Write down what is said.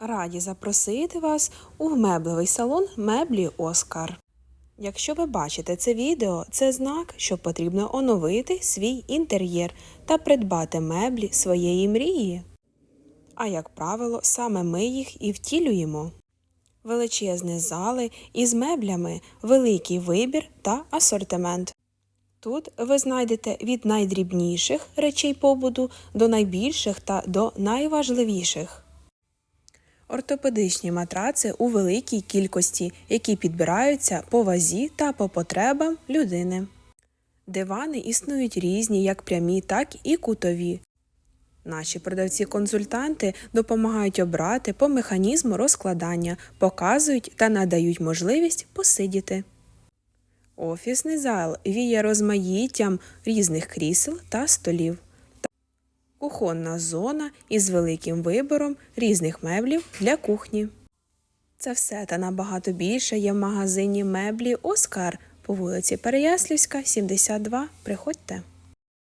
Раді запросити вас у меблевий салон меблі Оскар. Якщо ви бачите це відео, це знак, що потрібно оновити свій інтер'єр та придбати меблі своєї мрії. А як правило, саме ми їх і втілюємо. Величезні зали із меблями, великий вибір та асортимент. Тут ви знайдете від найдрібніших речей побуту до найбільших та до найважливіших. Ортопедичні матраци у великій кількості, які підбираються по вазі та по потребам людини. Дивани існують різні, як прямі, так і кутові. Наші продавці-консультанти допомагають обрати по механізму розкладання, показують та надають можливість посидіти. Офісний зал віє розмаїттям різних крісел та столів. Кухонна зона із великим вибором різних меблів для кухні. Це все та набагато більше є в магазині меблі Оскар по вулиці Переяслівська, 72. Приходьте.